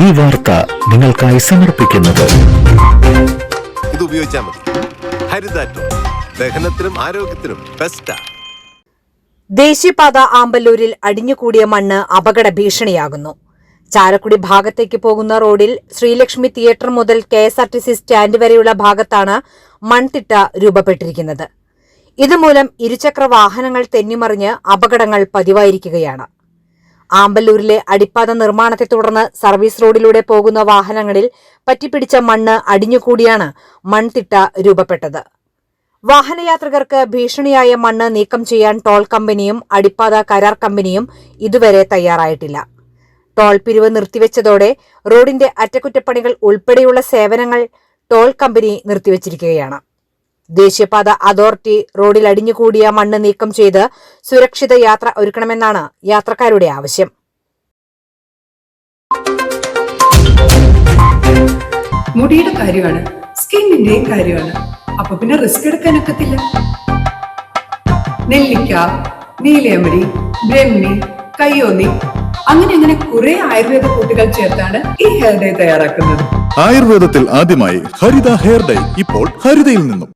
ഈ വാർത്ത നിങ്ങൾക്കായി സമർപ്പിക്കുന്നത്. ഇത് ഉപയോഗിച്ചാൽ മതി. ഹരിതാറ്റോ. ദഹനത്തിനും ആരോഗ്യത്തിനും ബെസ്റ്റാ ദേശീയപാത ആമ്പല്ലൂരിൽ അടിഞ്ഞുകൂടിയ മണ്ണ് അപകട ഭീഷണിയാകുന്നു. ചാരക്കുടി ഭാഗത്തേക്ക് പോകുന്ന റോഡിൽ ശ്രീലക്ഷ്മി തിയേറ്റർ മുതൽ K S R T C stand വരെയുള്ള ഭാഗത്താണ് മൺതിട്ട രൂപപ്പെട്ടിരിക്കുന്നത്. ഇതുമൂലം ഇരുചക്ര വാഹനങ്ങൾ തെന്നിമറിഞ്ഞ് അപകടങ്ങൾ പതിവായിരിക്കുകയാണ്. ആമ്പല്ലൂരിലെ അടിപ്പാത നിർമ്മാണത്തെ തുടർന്ന് സർവീസ് റോഡിലൂടെ പോകുന്ന വാഹനങ്ങളിൽ പറ്റിപ്പിടിച്ച മണ്ണ് അടിഞ്ഞുകൂടിയാണ് മൺതിട്ട രൂപപ്പെട്ടത്. വാഹനയാത്രികർക്ക് ഭീഷണിയായ മണ്ണ് നീക്കം ചെയ്യാൻ ടോൾ കമ്പനിയും അടിപ്പാത കരാർ കമ്പനിയും ഇതുവരെ തയ്യാറായിട്ടില്ല. ടോൾ പിരിവ് നിർത്തിവെച്ചതോടെ റോഡിന്റെ അറ്റകുറ്റപ്പണികൾ ഉൾപ്പെടെയുള്ള സേവനങ്ങൾ ടോൾ കമ്പനി നിർത്തിവച്ചിരിക്കുകയാണ്. ദേശീയപാത അതോറിറ്റി റോഡിൽ അടിഞ്ഞുകൂടിയ മണ്ണ് നീക്കം ചെയ്ത് സുരക്ഷിത യാത്ര ഒരുക്കണമെന്നാണ് യാത്രക്കാരുടെ ആവശ്യം. മുടിയുടെ കാര്യമാണ് സ്കിന്നിന്റെയും കാര്യമാണ്. അപ്പൊ പിന്നെ റിസ്ക് എടുക്കാനൊക്കത്തില്ല നെല്ലിക്ക നീലയമരി ബ്രഹ്മി കയ്യോന്നി അങ്ങനെ അങ്ങനെ കുറെ ആയുർവേദ കൂട്ടുകൾ ചേർത്താണ് ഈ ഹെയർ ഡേ തയ്യാറാക്കുന്നത്. ആയുർവേദത്തിൽ ആദ്യമായി ഹരിത ഹെയർ ഡൈ ഇപ്പോൾ ഹരിതയിൽ നിന്നും.